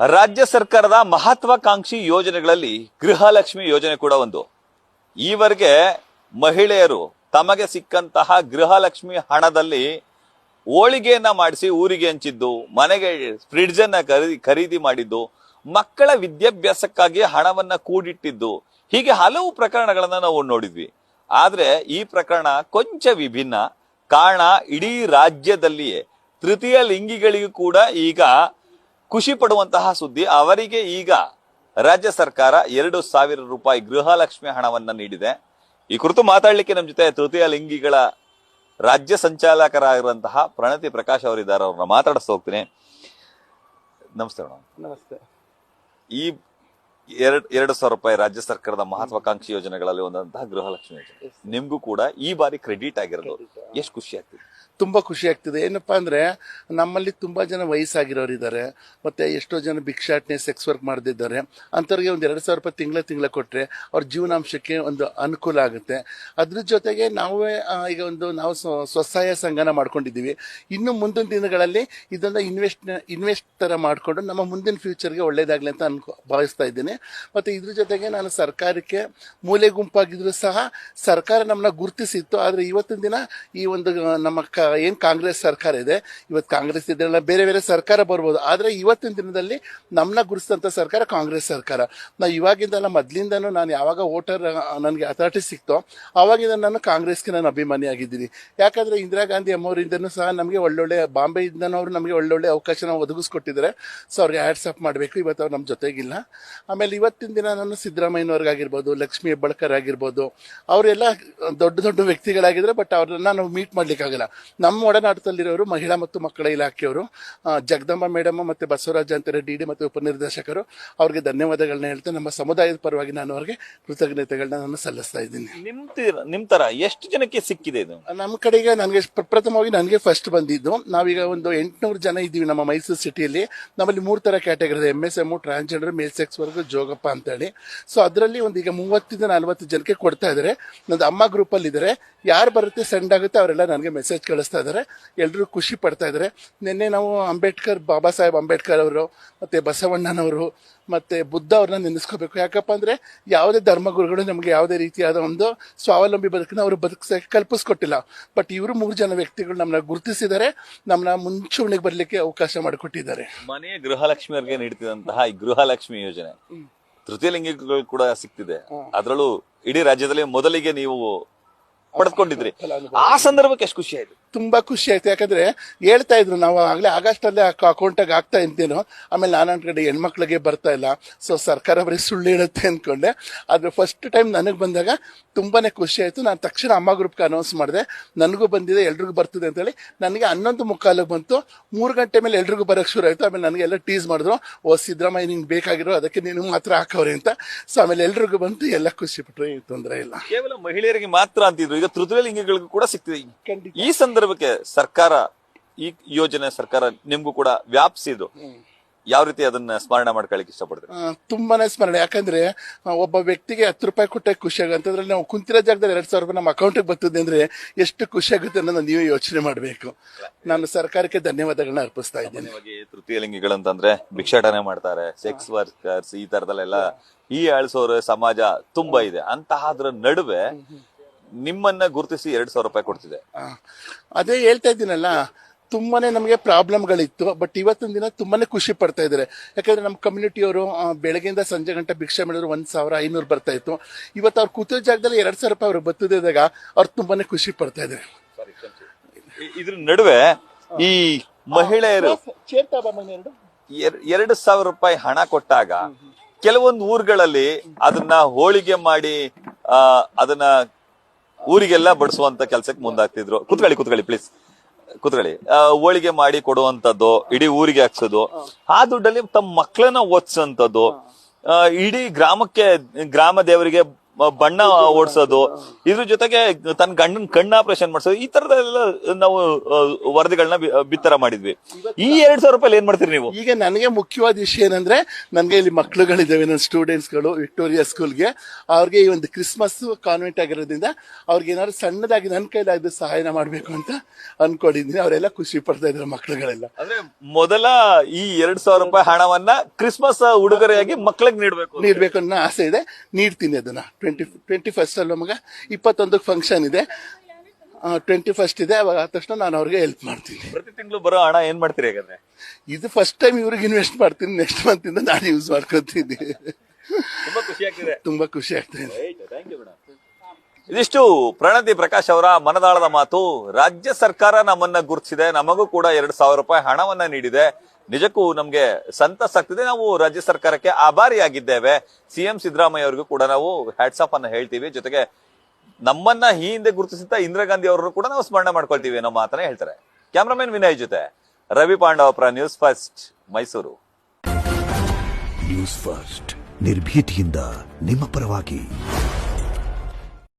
ರಾಜ್ಯ ಸರ್ಕಾರದ ಮಹತ್ವಾಕಾಂಕ್ಷಿ ಯೋಜನೆಗಳಲ್ಲಿ ಗೃಹಲಕ್ಷ್ಮಿ ಯೋಜನೆ ಕೂಡ ಒಂದು. ಈವರೆಗೆ ಮಹಿಳೆಯರು ತಮಗೆ ಸಿಕ್ಕಂತಹ ಗೃಹಲಕ್ಷ್ಮಿ ಹಣದಲ್ಲಿ ಹೋಳಿಗೆಯನ್ನ ಮಾಡಿಸಿ ಊರಿಗೆ ಹಂಚಿದ್ದು, ಮನೆಗೆ ಫ್ರಿಡ್ಜ್ ಅನ್ನ ಖರೀದಿ ಖರೀದಿ ಮಾಡಿದ್ದು, ಮಕ್ಕಳ ವಿದ್ಯಾಭ್ಯಾಸಕ್ಕಾಗಿ ಹಣವನ್ನ ಕೂಡಿಟ್ಟಿದ್ದು, ಹೀಗೆ ಹಲವು ಪ್ರಕರಣಗಳನ್ನ ನಾವು ನೋಡಿದ್ವಿ. ಆದ್ರೆ ಈ ಪ್ರಕರಣ ಕೊಂಚ ವಿಭಿನ್ನ. ಕಾರಣ ಇಡೀ ರಾಜ್ಯದಲ್ಲಿಯೇ, ತೃತೀಯ ಲಿಂಗಿಗಳಿಗೂ ಕೂಡ ಈಗ ಖುಷಿ ಪಡುವಂತಹ ಸುದ್ದಿ ಅವರಿಗೆ ಈಗ ರಾಜ್ಯ ಸರ್ಕಾರ ಎರಡು ಸಾವಿರ ರೂಪಾಯಿ ಗೃಹಲಕ್ಷ್ಮಿ ಹಣವನ್ನ ನೀಡಿದೆ. ಈ ಕುರಿತು ಮಾತಾಡಲಿಕ್ಕೆ ನಮ್ಮ ಜೊತೆ ತೃತೀಯ ಲಿಂಗಿಗಳ ರಾಜ್ಯ ಸಂಚಾಲಕರಾಗಿರುವಂತಹ ಪ್ರಣತಿ ಪ್ರಕಾಶ್ ಅವರಿದ್ದಾರೆ ಅವ್ರನ್ನ ಮಾತಾಡಿಸ್ತಾ ಹೋಗ್ತೀನಿ. ನಮಸ್ತೆ ಮೇಡಮ್ ನಮಸ್ತೆ. ಈ ಎರಡ್ ಎರಡು ಸಾವಿರ ರೂಪಾಯಿ ರಾಜ್ಯ ಸರ್ಕಾರದ ಮಹತ್ವಾಕಾಂಕ್ಷಿ ಯೋಜನೆಗಳಲ್ಲಿ ಒಂದಂತಹ ಗೃಹಲಕ್ಷ್ಮಿ ಯೋಜನೆ. ನಿಮ್ಗೂ ಕೂಡ ಈ ಬಾರಿ ಕ್ರೆಡಿಟ್ ಆಗಿರೋದು ಎಷ್ಟು ಖುಷಿ ಆಗ್ತಿದೆ? ತುಂಬಾ ಖುಷಿ ಆಗ್ತಿದೆ. ಏನಪ್ಪಾ ಅಂದ್ರೆ ನಮ್ಮಲ್ಲಿ ತುಂಬಾ ಜನ ವಯಸ್ಸಾಗಿರೋರು ಮತ್ತು ಎಷ್ಟೋ ಜನ ಭಿಕ್ಷಾಟನೆ ಸೆಕ್ಸ್ ವರ್ಕ್ ಮಾಡದಿದ್ದಾರೆ. ಅಂಥವ್ರಿಗೆ ಒಂದು ಎರಡು ಸಾವಿರ ರೂಪಾಯಿ ತಿಂಗಳ ತಿಂಗಳ ಕೊಟ್ಟರೆ ಅವ್ರ ಜೀವನಾಂಶಕ್ಕೆ ಒಂದು ಅನುಕೂಲ ಆಗುತ್ತೆ. ಅದ್ರ ಜೊತೆಗೆ ನಾವೇ ಈಗ ಒಂದು ನಾವು ಸ್ವ- ಸ್ವಸಹಾಯ ಸಂಘನ ಮಾಡ್ಕೊಂಡಿದ್ದೀವಿ. ಇನ್ನು ಮುಂದಿನ ದಿನಗಳಲ್ಲಿ ಇದನ್ನ ಇನ್ವೆಸ್ಟ್ ಇನ್ವೆಸ್ಟ್ ತರ ಮಾಡಿಕೊಂಡು ನಮ್ಮ ಮುಂದಿನ ಫ್ಯೂಚರ್ಗೆ ಒಳ್ಳೇದಾಗ್ಲಿ ಅಂತ ಅನ್ಕೊ, ಭಾವಿಸ್ತಾ ಇದ್ದೀನಿ. ಮತ್ತೆ ಇದ್ರ ಜೊತೆಗೆ ನಾನು ಸರ್ಕಾರಕ್ಕೆ ಮೂಲೆ ಗುಂಪಾಗಿದ್ರು ಸಹ ಸರ್ಕಾರ ನಮ್ಮನ್ನ ಗುರುತಿಸಿತ್ತು. ಆದರೆ ಇವತ್ತಿನ ದಿನ ಈ ಒಂದು ನಮ್ಮ ಕ ಏನ್ ಕಾಂಗ್ರೆಸ್ ಸರ್ಕಾರ ಇದೆ ಇವತ್ತು ಕಾಂಗ್ರೆಸ್ ಇದೆಲ್ಲ ಬೇರೆ ಬೇರೆ ಸರ್ಕಾರ ಬರ್ಬೋದು. ಆದ್ರೆ ಇವತ್ತಿನ ದಿನದಲ್ಲಿ ನಮ್ಮನ್ನ ಗುರುತಿಸಿದಂತ ಸರ್ಕಾರ ಕಾಂಗ್ರೆಸ್ ಸರ್ಕಾರ. ನಾ ಇವಾಗಿಂದಲ್ಲ ಮೊದ್ಲಿಂದನೂ ನಾನು ಯಾವಾಗ ವೋಟರ್ ನನಗೆ ಅಥಾರಿಟಿ ಸಿಕ್ತೋ, ಅವಾಗಿಂದ ನಾನು ಕಾಂಗ್ರೆಸ್ಗೆ ನಾನು ಅಭಿಮಾನಿಯಾಗಿದ್ದೀನಿ ಯಾಕಂದ್ರೆ ಇಂದಿರಾ ಗಾಂಧಿ ಅಮ್ಮವರಿಂದನೂ ಸಹ ನಮಗೆ ಒಳ್ಳೊಳ್ಳೆ ಬಾಂಬೆಯಿಂದನೂ ಅವರು ನಮಗೆ ಒಳ್ಳೊಳ್ಳೆ ಅವಕಾಶನ ಒದಗಿಸ್ಕೊಟ್ಟಿದ್ದಾರೆ. ಸೊ ಅವ್ರಿಗೆ ಹ್ಯಾಟ್ಸ್ ಅಪ್ ಮಾಡಬೇಕು, ಇವತ್ತು ಅವ್ರು ನಮ್ಮ ಜೊತೆಗಿಲ್ಲ. ಆಮೇಲೆ ಇವತ್ತಿನ ದಿನ ನಾನು ಸಿದ್ದರಾಮಯ್ಯನವ್ರಿಗಾಗಿರ್ಬೋದು, ಲಕ್ಷ್ಮೀ ಹೆಬ್ಬಳ್ಕರ್ ಆಗಿರ್ಬೋದು, ಅವರೆಲ್ಲ ದೊಡ್ಡ ದೊಡ್ಡ ವ್ಯಕ್ತಿಗಳಾಗಿದ್ರೆ, ಬಟ್ ಅವ್ರನ್ನ ನಾವು ಮೀಟ್ ಮಾಡ್ಲಿಕ್ಕಾಗಲ್ಲ. ನಮ್ಮ ಒಡನಾಟದಲ್ಲಿರೋರು ಮಹಿಳಾ ಮತ್ತು ಮಕ್ಕಳ ಇಲಾಖೆಯವರು ಜಗದಂಬ ಮೇಡಮ್ ಮತ್ತು ಬಸವರಾಜ ಅಂತಾರೆ ಡಿ ಡಿ ಮತ್ತು ಉಪನಿರ್ದೇಶಕರು ಅವ್ರಿಗೆ ಧನ್ಯವಾದಗಳನ್ನ ಹೇಳ್ತಾ ನಮ್ಮ ಸಮುದಾಯದ ಪರವಾಗಿ ನಾನು ಅವ್ರಿಗೆ ಕೃತಜ್ಞತೆಗಳನ್ನ ನಾನು ಸಲ್ಲಿಸ್ತಾ ಇದ್ದೀನಿ. ನಿಮ್ಮ ತೀರ- ನಿಮ್ ತರ ಎಷ್ಟು ಜನಕ್ಕೆ ಸಿಕ್ಕಿದೆ ಇದು? ನಮ್ಮ ಕಡೆಗೆ ನನಗೆ ಪ್ರಪ್ರಥಮವಾಗಿ ನನಗೆ ಫಸ್ಟ್ ಬಂದಿದ್ದು. ನಾವೀಗ ಒಂದು ಎಂಟುನೂರು ಜನ ಇದ್ದೀವಿ ನಮ್ಮ ಮೈಸೂರು ಸಿಟಿಯಲ್ಲಿ ನಮ್ಮಲ್ಲಿ ಮೂರು ತರ ಕ್ಯಾಟಗರಿ ಇದೆ M S M transgender male sex ವರ್ಗ ಜೋಗಪ್ಪ ಅಂತೇಳಿ. ಸೊ ಅದರಲ್ಲಿ ಒಂದು ಈಗ ಮೂವತ್ತಿಂದ ನಲವತ್ತು ಜನಕ್ಕೆ ಕೊಡ್ತಾ ಇದ್ದಾರೆ. ನಂದು ಅಮ್ಮ ಗ್ರೂಪಲ್ಲಿ ಇದ್ದಾರೆ ಯಾರು ಬರುತ್ತೆ ಸೆಂಡ್ ಆಗುತ್ತೆ ಅವರೆಲ್ಲ ನನಗೆ ಮೆಸೇಜ್ ಇದ್ದಾರೆ ಎಲ್ಲರೂ ಖುಷಿ ಪಡ್ತಾ ಇದ್ದಾರೆ ನಿನ್ನೆ ನಾವು ಅಂಬೇಡ್ಕರ್ ಬಾಬಾ ಸಾಹೇಬ್ ಅಂಬೇಡ್ಕರ್ ಅವರು ಮತ್ತೆ ಬಸವಣ್ಣನವರು ಮತ್ತೆ ಬುದ್ಧ ಅವ್ರನ್ನ ನೆನೆಸ್ಕೋಬೇಕು. ಯಾಕಪ್ಪ ಅಂದ್ರೆ ಯಾವುದೇ ಧರ್ಮಗುರುಗಳು ನಮಗೆ ಯಾವುದೇ ರೀತಿಯಾದ ಒಂದು ಸ್ವಾವಲಂಬಿ ಬದುಕನ್ನ ಅವರು ಬದುಕಿಸಕ್ಕೆ ಕಲ್ಪಿಸ್ಕೊಟ್ಟಿಲ್ಲ. ಬಟ್ ಇವರು ಮೂರು ಜನ ವ್ಯಕ್ತಿಗಳು ನಮ್ಮನ್ನ ಗುರುತಿಸಿದ್ದಾರೆ. ನಮ್ಮನ್ನ ಮುಂಚೂಣಿಗೆ ಬರ್ಲಿಕ್ಕೆ ಅವಕಾಶ ಮಾಡಿಕೊಟ್ಟಿದ್ದಾರೆ. ಮನೆಯ ಗೃಹಲಕ್ಷ್ಮಿಯರಿಗೆ ನೀಡ್ತಿದಂತಹ ಈ ಗೃಹಲಕ್ಷ್ಮಿ ಯೋಜನೆ? ತೃತೀಯ ಲಿಂಗಿಗಳು ಕೂಡ ಸಿಗ್ತಿದೆ ಅದರಲ್ಲೂ ಇಡೀ ರಾಜ್ಯದಲ್ಲಿ ಮೊದಲಿಗೆ ನೀವು ಪಡೆದುಕೊಂಡಿದ್ರಿ. ಆ ಸಂದರ್ಭಕ್ಕೆ ಎಷ್ಟು ಖುಷಿ ಆಯ್ತು? ತುಂಬಾ ಖುಷಿ ಆಯ್ತು. ಯಾಕಂದ್ರೆ ಹೇಳ್ತಾ ಇದ್ರು ನಾವು ಆಗ್ಲೇ ಆಗಸ್ಟ್ ಅಲ್ಲೇ ಅಕೌಂಟಾಗ ಆಗ್ತಾ ಇದ್ದೇನೋ ಆಮೇಲೆ ನಾನು ಕಡೆ ಹೆಣ್ಮಕ್ಳಿಗೆ ಬರ್ತಾ ಇಲ್ಲ. ಸೊ ಸರ್ಕಾರ ಬರೀ ಸುಳ್ಳು ಇರುತ್ತೆ ಅನ್ಕೊಂಡೆ. ಆದ್ರೆ ಫಸ್ಟ್ ಟೈಮ್ ನನಗೆ ಬಂದಾಗ ತುಂಬಾನೇ ಖುಷಿ ಆಯ್ತು. ನಾನು ತಕ್ಷಣ ಅಮ್ಮ ಗ್ರೂಪ್ಗೆ ಅನೌನ್ಸ್ ಮಾಡಿದೆ. ನನಗೂ ಬಂದಿದೆ ಎಲ್ರಿಗೂ ಬರ್ತದೆ ಅಂತೇಳಿ ನನಗೆ ಹನ್ನೊಂದು ಮುಕ್ಕಾಲಿಗೆ ಬಂತು. ಮೂರು ಗಂಟೆ ಮೇಲೆ ಎಲ್ರಿಗೂ ಬರೋಕ್ಕೆ ಶುರು ಆಯ್ತು. ಆಮೇಲೆ ನನಗೆಲ್ಲ ಟೀಸ್ ಮಾಡಿದ್ರು. ಓ ಸಿದ್ದರಾಮಯ್ಯ ನಿಂಗೆ ಬೇಕಾಗಿರೋ ಅದಕ್ಕೆ ನೀನು ಮಾತ್ರ ಹಾಕವ್ರೆ ಅಂತ. ಸೊ ಆಮೇಲೆ ಎಲ್ರಿಗೂ ಬಂತು. ಎಲ್ಲ ಖುಷಿ ಪಟ್ಟರು ಏನು ತೊಂದರೆ ಇಲ್ಲ. ಕೇವಲ ಮಹಿಳೆಯರಿಗೆ ಮಾತ್ರ ಅಂತಿದ್ರು. ಈಗ ತೃತೀಯ ಲಿಂಗಗಳಿಗೂ ಕೂಡ ಸಿಗ್ತಿದೆ. ಈ ಈ ಸಂದರ್ಭಕ್ಕೆ ಸರ್ಕಾರ ಈ ಯೋಜನೆ ಸರ್ಕಾರ ನಿಮ್ಗೂ ಕೂಡ ವ್ಯಾಪಿಸಿದ್ದು. ಯಾವ ರೀತಿ ಅದನ್ನ ಸ್ಮರಣೆ ಮಾಡ್ಕೊಳ್ಳಿಕ್ಕೆ ಇಷ್ಟಪಡ್ತೀರಿ? ತುಂಬಾನೇ ಸ್ಮರಣೆ. ಯಾಕಂದ್ರೆ ಒಬ್ಬ ವ್ಯಕ್ತಿಗೆ ಹತ್ತು ರೂಪಾಯಿ ಕೊಟ್ಟೆ ಖುಷಿ ಆಗುತ್ತೆ. ಅದ್ರಲ್ಲಿ ನಾವು ಕುಂತಿರೋ ಜಾಗದಲ್ಲಿ ಎರಡ್ ಸಾವಿರ ರೂಪಾಯಿ ನಮ್ಮ ಅಕೌಂಟಿಗೆ ಬರ್ತದೆ ಅಂದ್ರೆ ಎಷ್ಟು ಖುಷಿ ಆಗುತ್ತೆ ಅನ್ನೋದನ್ನ ನೀವು ಯೋಚನೆ ಮಾಡಬೇಕು. ನಾನು ಸರ್ಕಾರಕ್ಕೆ ಧನ್ಯವಾದಗಳನ್ನ ಅರ್ಪಿಸ್ತಾ ಇದ್ದೇನೆ. ತೃತೀಯ ಲಿಂಗಿಗಳಂತಂದ್ರೆ ಭಿಕ್ಷಾಟನೆ ಮಾಡ್ತಾರೆ ಸೆಕ್ಸ್ ವರ್ಕರ್ಸ್ ಈ ತರದಲ್ಲೆಲ್ಲ ಈ ಆಳ್ಸೋರ ಸಮಾಜ ತುಂಬಾ ಇದೆ. ಅಂತಹದ್ರ ನಡುವೆ ನಿಮ್ಮನ್ನ ಗುರುತಿಸಿ ಎರಡ್ ಸಾವಿರ ರೂಪಾಯಿ ಕೊಡ್ತಿದೆ. ಅದೇ ಹೇಳ್ತಾ ಇದ್ದೀನಲ್ಲ ತುಂಬಾನೇ ನಮಗೆ ಪ್ರಾಬ್ಲಮ್ಗಳಿತ್ತು ಬಟ್ ಇವತ್ತಿನ ದಿನ ತುಂಬಾನೇ ಖುಷಿ ಪಡ್ತಾ ಇದ್ದಾರೆ. ಯಾಕಂದ್ರೆ ನಮ್ಮ ಕಮ್ಯುನಿಟಿಯವರು ಬೆಳಗ್ಗೆಯಿಂದ ಸಂಜೆ ಗಂಟೆ ಭಿಕ್ಷೆ ಮಾಡಿದ್ರು ಒಂದ್ ಸಾವಿರ ಐನೂರು ಬರ್ತಾ ಇತ್ತು. ಇವತ್ತು ಅವ್ರು ಕೂತಿರೋ ಜಾಗದಲ್ಲಿ ಎರಡ್ ಸಾವಿರ ರೂಪಾಯಿ ಅವ್ರು ಬತ್ತಿದಾಗ ಅವ್ರು ತುಂಬಾನೇ ಖುಷಿ ಪಡ್ತಾ ಇದ್ದಾರೆ. ಇದ್ರ ನಡುವೆ ಈ ಮಹಿಳೆಯರು ಎರಡು. ಎರ್- ಎರಡು ಸಾವಿರ ರೂಪಾಯಿ ಹಣ ಕೊಟ್ಟಾಗ ಕೆಲವೊಂದು ಊರುಗಳಲ್ಲಿ ಅದನ್ನ ಹೋಳಿಗೆ ಮಾಡಿ ಅದನ್ನ ಊರಿಗೆಲ್ಲ ಬಡಿಸುವಂತ ಕೆಲ್ಸಕ್ಕೆ ಮುಂದಾಗ್ತಿದ್ರು. ಕುತ್ಕೊಳ್ಳಿ ಕುತ್ಕೊಳ್ಳಿ ಪ್ಲೀಸ್ ಕುತ್ಕೊಳ್ಳಿ. ಹೋಳಿಗೆ ಮಾಡಿ ಕೊಡುವಂತದ್ದು ಇಡೀ ಊರಿಗೆ ಹಾಕ್ಸೋದು. ಆ ದುಡ್ಡಲ್ಲಿ ತಮ್ಮ ಮಕ್ಕಳನ್ನ ಓದಿಸೋಂಥದ್ದು. ಇಡೀ ಗ್ರಾಮಕ್ಕೆ ಗ್ರಾಮ ದೇವರಿಗೆ ಬಣ್ಣ ಓಡಿಸೋದು ಇದ್ರ ಜೊತೆಗೆ ತನ್ನ ಗಂಡನ ಕಣ್ಣ ಆಪರೇಷನ್ ಮಾಡಿಸೋದು ಈ ತರದೆಲ್ಲ ನಾವು ವರದಿಗಳನ್ನ ಬಿತ್ತರ ಮಾಡಿದ್ವಿ. ಈ ಎರಡ್ ಸಾವಿರ ರೂಪಾಯಿ ಏನ್ ಮಾಡ್ತೀರಿ ನೀವು? ಈಗ ನನಗೆ ಮುಖ್ಯವಾದ ವಿಷಯ ಏನಂದ್ರೆ ನನಗೆ ಇಲ್ಲಿ ಮಕ್ಕಳುಗಳಿದ್ದಾವೆ ನನ್ನ ಸ್ಟೂಡೆಂಟ್ಸ್ಗಳು ವಿಕ್ಟೋರಿಯಾ ಸ್ಕೂಲ್ಗೆ. ಅವ್ರಿಗೆ ಈ ಒಂದು ಕ್ರಿಸ್ಮಸ್ ಕಾನ್ವೆಂಟ್ ಆಗಿರೋದ್ರಿಂದ ಅವ್ರಿಗೆ ಏನಾದ್ರು ಸಣ್ಣದಾಗಿ ನನ್ನ ಕೈಲಾದ ಸಹಾಯನ ಮಾಡಬೇಕು ಅಂತ ಅನ್ಕೊಂಡಿದ್ದೀನಿ. ಅವರೆಲ್ಲ ಖುಷಿ ಪಡ್ತಾ ಇದ್ರು ಮಕ್ಕಳುಗಳೆಲ್ಲ ಅಂದ್ರೆ ಮೊದಲ ಈ ಎರಡ್ ಸಾವಿರ ರೂಪಾಯಿ ಹಣವನ್ನ ಕ್ರಿಸ್ಮಸ್ ಉಡುಗೊರೆಯಾಗಿ ಮಕ್ಕಳಿಗೆ ನೀಡಬೇಕು ನೀಡ್ಬೇಕು ಅನ್ನೋ ಆಸೆ ಇದೆ. ನೀಡ್ತೀನಿ ಅದನ್ನ. ಟ್ವೆಂಟಿ ಟ್ವೆಂಟಿ ಫಸ್ಟ್ ಅಲ್ಲ ಮಗ ಇಪ್ಪತ್ತೊಂದಕ್ಕೆ ಫಂಕ್ಷನ್ ಇದೆ. ಟ್ವೆಂಟಿ ಫಸ್ಟ್ ಇದೆ ಅವಾಗ ಆದ ತಕ್ಷಣ ನಾನು ಅವ್ರಿಗೆ ಹೆಲ್ಪ್ ಮಾಡ್ತೀನಿ. ಪ್ರತಿ ತಿಂಗಳು ಬರೋ ಹಣ ಏನ್ ಮಾಡ್ತೀರಿ ಹಾಗಾದ್ರೆ? ಇದು ಫಸ್ಟ್ ಟೈಮ್ ಇವ್ರಿಗೆ ಇನ್ವೆಸ್ಟ್ ಮಾಡ್ತೀನಿ ನೆಕ್ಸ್ಟ್ ಮಂತ್ ಇಂದ ನಾನು ಯೂಸ್ ಮಾಡ್ಕೊತೀನಿ. ತುಂಬಾ ಖುಷಿ ಆಗ್ತಿದೆ. ತುಂಬಾ ಖುಷಿ ಆಗ್ತಿದೆ ಇದೆ. ಇದಿಷ್ಟು ಪ್ರಣತಿ ಪ್ರಕಾಶ್ ಅವರ ಮನದಾಳದ ಮಾತು ರಾಜ್ಯ ಸರ್ಕಾರ ನಮ್ಮನ್ನ ಗುರುತಿಸಿದೆ ನಮಗೂ ಕೂಡ ಎರಡ್ ಸಾವಿರ ರೂಪಾಯಿ ಹಣವನ್ನ ನೀಡಿದೆ. ನಿಜಕ್ಕೂ ನಮ್ಗೆ ಸಂತಸ ಆಗ್ತಿದೆ. ನಾವು ರಾಜ್ಯ ಸರ್ಕಾರಕ್ಕೆ ಆಭಾರಿಯಾಗಿದ್ದೇವೆ. ಸಿಎಂ ಸಿದ್ದರಾಮಯ್ಯ ಅವರಿಗೂ ಕೂಡ ನಾವು ಹ್ಯಾಟ್ಸ್ ಆಫ್ ಅನ್ನ ಹೇಳ್ತೀವಿ. ಜೊತೆಗೆ ನಮ್ಮನ್ನ ಈ ಹಿಂದೆ ಗುರುತಿಸಿದ ಇಂದಿರಾ ಗಾಂಧಿ ಅವರನ್ನು ಕೂಡ ನಾವು ಸ್ಮರಣೆ ಮಾಡ್ಕೊಳ್ತೀವಿ ಅನ್ನೋ ಮಾತನ್ನ ಹೇಳ್ತಾರೆ. ಕ್ಯಾಮ್ರಾಮನ್ ವಿನಯ್ ಜೊತೆ Ravi Pandavapura news first, Mysuru. News first, ನಿರ್ಭೀತಿಯಿಂದ ನಿಮ್ಮ ಪರವಾಗಿ.